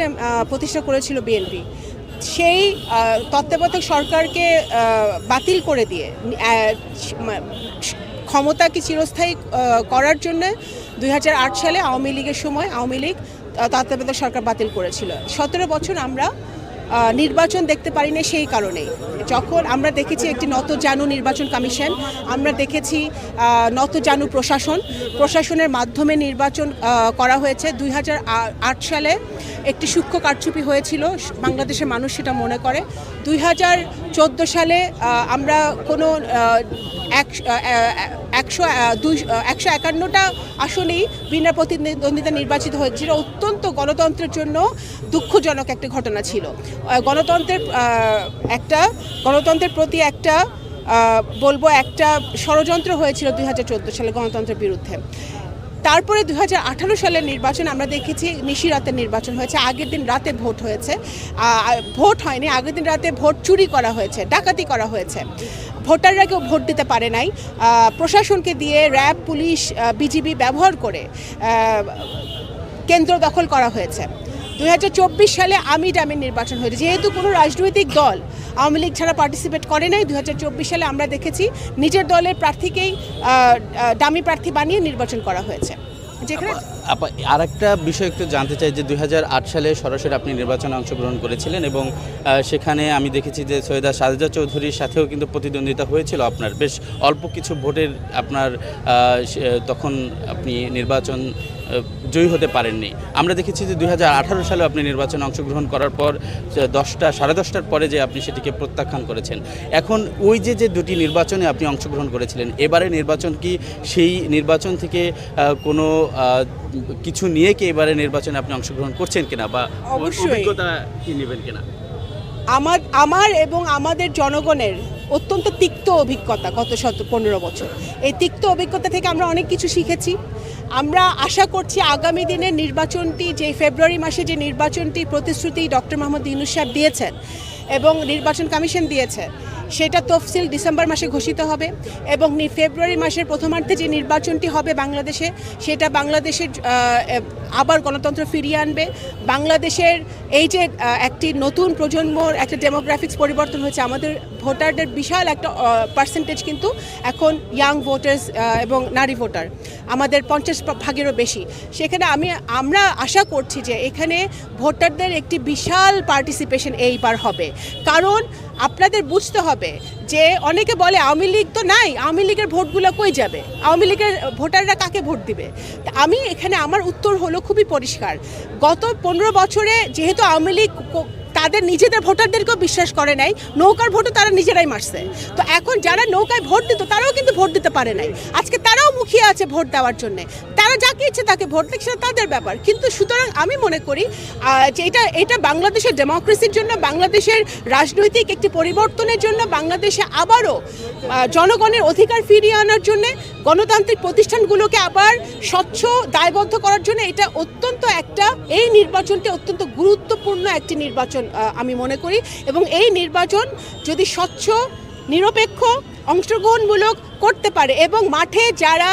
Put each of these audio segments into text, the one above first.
System প্রতিষ্ঠা করেছিল BNP. সেই তত্ত্বাবধায়ক সরকারকে বাতিল করে দিয়ে ক্ষমতাকে চিরস্থায়ী করার জন্য দুই হাজার আট সালে আওয়ামী লীগের সময় আওয়ামী লীগ তত্ত্বাবধায়ক সরকার বাতিল করেছিল। সতেরো বছর আমরা নির্বাচন দেখতে পারি না সেই কারণেই। যখন আমরা দেখেছি একটি নতজানু নির্বাচন কমিশন, আমরা দেখেছি নতজানু প্রশাসন। প্রশাসনের মাধ্যমে নির্বাচন করা হয়েছে। দুই সালে একটি সূক্ষ্ম কারচুপি হয়েছিল, বাংলাদেশের মানুষ সেটা মনে করে। দুই হাজার চোদ্দ সালে আমরা কোনো এক- একশো দুই একশো একান্নটা আসনেই বিনা প্রতিদ্বন্দ্বিতা নির্বাচিত হয়েছিল। অত্যন্ত গণতন্ত্রের জন্য দুঃখজনক একটা ঘটনা ছিল। গণতন্ত্রের একটা, গণতন্ত্রের প্রতি একটা বলব একটা ষড়যন্ত্র হয়েছিল দুই হাজার চোদ্দ সালে গণতন্ত্রের বিরুদ্ধে। তারপরে দু হাজার আঠারো সালের নির্বাচন আমরা দেখেছি, নিশি রাতের নির্বাচন হয়েছে। আগের দিন রাতে ভোট হয়েছে। ভোট হয়নি, আগের দিন রাতে ভোট চুরি করা হয়েছে, ডাকাতি করা হয়েছে। ভোটাররা কেউ ভোট দিতে পারে নাই। প্রশাসনকে দিয়ে র্যাব, পুলিশ বিজিবি ব্যবহার করে কেন্দ্র দখল করা হয়েছে। দু হাজার চব্বিশ সালে আমি ডামের নির্বাচন হয়েছে। যেহেতু কোনো রাজনৈতিক দল আওয়ামী লীগ ছাড়া পার্টিসিপেট করে নাই দু হাজার চব্বিশ সালে আমরা দেখেছি নিজের দলের প্রার্থীকেই ডামি প্রার্থী বানিয়ে নির্বাচন করা হয়েছে। যেখানে আর একটা বিষয় একটু জানতে চাই যে দুই হাজার আট সালে সরাসরি আপনি নির্বাচনে অংশগ্রহণ করেছিলেন এবং সেখানে আমি দেখেছি যে সৈয়দা সাজেদা চৌধুরীর সাথেও কিন্তু প্রতিদ্বন্দ্বিতা হয়েছিল আপনার। বেশ অল্প কিছু ভোটের আপনার তখন আপনি নির্বাচন জয়ী হতে পারেননি। আমরা দেখেছি যে দুই হাজার আঠারো সালে আপনি নির্বাচনে অংশগ্রহণ করার পর দশটা, সাড়ে দশটার পরে যে আপনি সেটিকে প্রত্যাখ্যান করেছেন। এখন ওই যে যে দুটি নির্বাচনে আপনি অংশগ্রহণ করেছিলেন এবারে নির্বাচন কি সেই নির্বাচন থেকে কোনো কিছু নিয়ে কি এবারে নির্বাচনে আপনি অংশগ্রহণ করছেন কিনা বা। অভিজ্ঞতা কি নেবেন কিনা? আমার আমার এবং আমাদের জনগণের অত্যন্ত তিক্ত অভিজ্ঞতা গত শত পনেরো বছর। এই তিক্ত অভিজ্ঞতা থেকে আমরা অনেক কিছু শিখেছি। আমরা আশা করছি আগামী দিনে নির্বাচনটি যে ফেব্রুয়ারি মাসে যে নির্বাচনটি প্রতিশ্রুতি ডক্টর মোহাম্মদ ইউনুস সাহেব দিয়েছেন এবং নির্বাচন কমিশন দিয়েছে সেটা তফসিল ডিসেম্বর মাসে ঘোষিত হবে এবং ফেব্রুয়ারি মাসের প্রথমার্ধে যে নির্বাচনটি হবে বাংলাদেশে, সেটা বাংলাদেশের আবার গণতন্ত্র ফিরিয়ে আনবে। বাংলাদেশের এই যে একটি নতুন প্রজন্মর একটা ডেমোগ্রাফিক্স পরিবর্তন হয়েছে আমাদের ভোটারদের বিশাল একটা পার্সেন্টেজ কিন্তু এখন ইয়াং ভোটার্স এবং নারী ভোটার, আমাদের পঞ্চাশ ভাগেরও বেশি। সেখানে আমি, আমরা আশা করছি যে এখানে ভোটারদের একটি বিশাল পার্টিসিপেশন এইবার হবে। কারণ আপনাদের বুঝতে হবে যে অনেকে বলে, আওয়ামী লীগ তো নাই, আওয়ামী লীগের ভোটগুলো কই যাবে? আওয়ামী লীগের ভোটাররা কাকে ভোট দিবে? আমি এখানে, আমার উত্তর হলো খুবই পরিষ্কার। গত পনেরো বছরে যেহেতু আওয়ামী লীগ তাদের নিজেদের ভোটারদেরকেও বিশ্বাস করে নাই। নৌকার ভোটও তারা নিজেরাই মারছে। তো এখন যারা নৌকায় ভোট দিত, তারাও কিন্তু ভোট দিতে পারে নাই। আজকে তারাও মুখিয়ে আছে ভোট দেওয়ার জন্য। তারা যাকে ইচ্ছে তাকে ভোট দেয় সেটা তাদের ব্যাপার। কিন্তু সুতরাং আমি মনে করি যে এটা এটা বাংলাদেশের ডেমোক্রেসির জন্য, বাংলাদেশের রাজনৈতিক একটি পরিবর্তনের জন্য, বাংলাদেশে আবারও জনগণের অধিকার ফিরিয়ে আনার জন্য, গণতান্ত্রিক প্রতিষ্ঠানগুলোকে আবার স্বচ্ছ, দায়বদ্ধ করার জন্য, এটা অত্যন্ত একটা, এই নির্বাচনটি অত্যন্ত গুরুত্বপূর্ণ একটি নির্বাচন আহ, আমি মনে করি। এবং এই নির্বাচন যদি স্বচ্ছ নিরপেক্ষ অংশগ্রহণমূলক করতে পারে এবং মাঠে যারা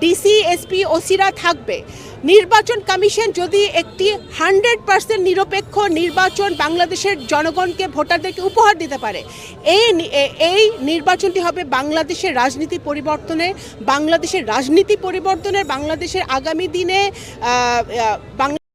ডিসি এসপি ওসিরা থাকবে নির্বাচন কমিশন যদি একটি হান্ড্রেড পার্সেন্ট নিরপেক্ষ নির্বাচন বাংলাদেশের জনগণকে ভোটারদেরকে উপহার দিতে পারে এই এই নির্বাচনটি হবে বাংলাদেশের রাজনীতি পরিবর্তনের বাংলাদেশের রাজনীতি পরিবর্তনের বাংলাদেশের আগামী দিনে বাংলা